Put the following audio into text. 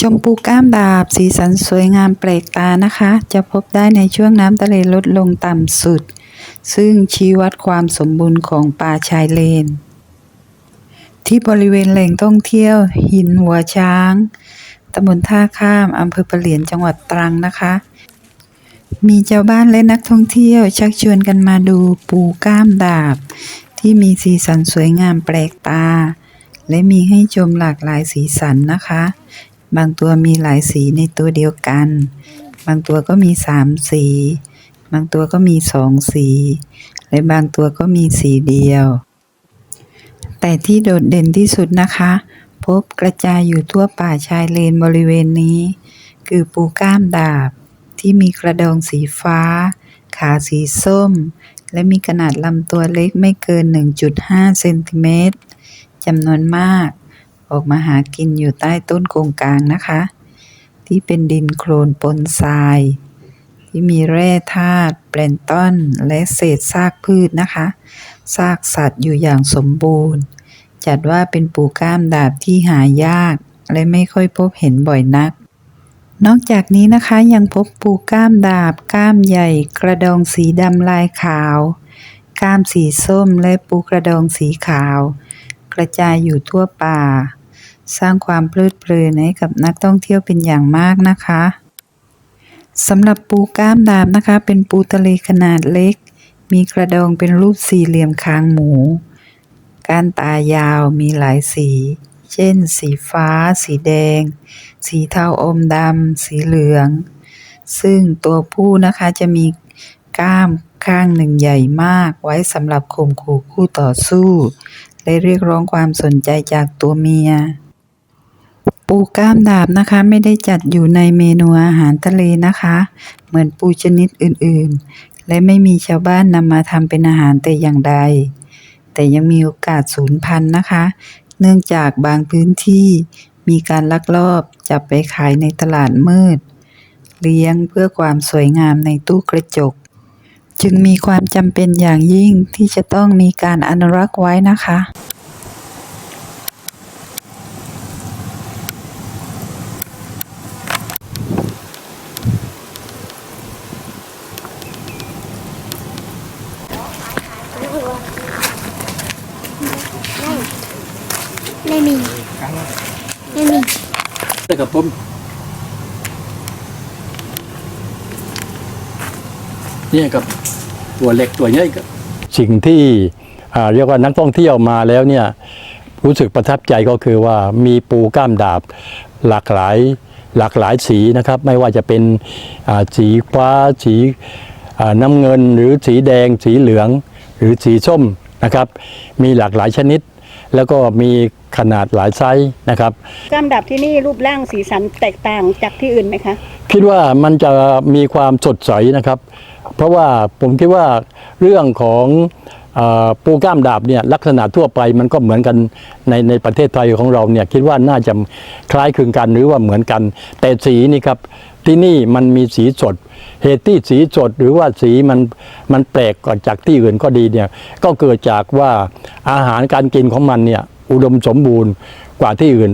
ชมพูก้ามดาบ สีสันสวยงามแปลกตานะคะ จะพบได้ในช่วงน้ำทะเลลดลงต่ำสุด ซึ่งชี้วัดความสมบูรณ์ของป่าชายเลน ที่บริเวณแหล่งท่องเที่ยว หินหัวช้างตำบลท่าข้ามอำเภอปะเหลียนจังหวัดตรังนะคะ มีชาวบ้านและนักท่องเที่ยว ชักชวนกันมาดูปูก้ามดาบ ที่มีสีสันสวยงามแปลกตา และมีให้ชมหลากหลายสีสันนะคะ บางตัวมีหลายสีในตัวเดียวกัน บางตัวก็มีสามสี บางตัวก็มีสองสี และบางตัวก็มีสีเดียว แต่ที่โดดเด่นที่สุดนะคะ พบกระจายอยู่ทั่วป่าชายเลนบริเวณนี้ คือปูก้ามดาบ ที่มีกระดองสีฟ้า ขาสีส้ม และมีขนาดลำตัวเล็กไม่เกิน 1.5 เซนติเมตรจำนวนมาก ออกมาหากินอยู่ใต้ต้นโกงกลางนะคะ ที่เป็นดินโคลนปนทราย ที่มีแร่ธาตุแปลนต้อนและเศษซากพืชนะคะ ซากสัตว์อยู่อย่างสมบูรณ์ จัดว่าเป็นปูก้ามดาบที่หายาก และไม่ค่อยพบเห็นบ่อยนัก นอกจากนี้นะคะยังพบปูก้ามดาบ ก้ามใหญ่ กระดองสีดำลายขาว ก้ามสีส้มและปูกระดองสีขาว กระจายอยู่ทั่วป่า สร้างความเพลิดเพลินให้กับนักท่องเที่ยวเป็นอย่างมากนะคะสำหรับปูก้ามดาบนะคะ เป็นปูทะเลขนาดเล็ก มีกระดองเป็นรูปสี่เหลี่ยมคางหมู ก้านตายาวมีหลายสี เช่น สีฟ้า สีแดง สีเทาอมดำ สีเหลือง ซึ่งตัวผู้นะคะจะมีก้ามข้างหนึ่งใหญ่มากไว้สำหรับข่มขู่คู่ต่อสู้ และเรียกร้องความสนใจจากตัวเมีย ปูก้ามดาบนะคะไม่ได้จัดอยู่ในเมนูอาหารทะเลนะคะ เหมือนปูชนิดอื่นๆ และไม่มีชาวบ้านนำมาทำเป็นอาหารแต่อย่างใด แต่ยังมีโอกาสสูญพันธุ์นะคะ เนื่องจากบางพื้นที่มีการลักลอบจับไปขายในตลาดมืด เลี้ยงเพื่อความสวยงามในตู้กระจก จึงมีความจำเป็นอย่างยิ่งที่จะต้องมีการอนุรักษ์ไว้นะคะไม่มี ไม่มีแต่กับผม เนี่ยกับตัวเล็กตัวใหญ่กับสิ่งที่อ่าเรียกว่านักท่องเที่ยวมาแล้วเนี่ยรู้สึกประทับใจก็คือว่ามีปูก้ามดาบหลากหลายหลากหลายสีนะครับ ไม่ว่าจะเป็นอ่าสีฟ้าสีอ่าน้ำเงินหรือสีแดง สีเหลือง หรือสีส้มนะครับ มีหลากหลายชนิด แล้วก็มีขนาดหลายไซส์นะครับกล้ามดับที่นี่รูปร่างสีสันแตกต่างจากที่อื่นไหมคะ คิดว่ามันจะมีความสดใสนะครับ เพราะว่าผมคิดว่าเรื่องของอปูกล้ามดาบเนี่ยลักษณะทั่วไปมันก็เหมือนกันในในประเทศไทยของเราเนี่ยคิดว่าน่าจะคล้ายคลึงกันหรือว่าเหมือนกัน แต่สีนี่ครับที่นี่มันมีสีสด เหตุที่สีสดหรือว่าสีมันมันแปลกกว่าจากที่อื่นก็ดีเนี่ยก็เกิดจากว่าอาหารการกินของมันเนี่ยอุดมสมบูรณ์กว่าที่อื่น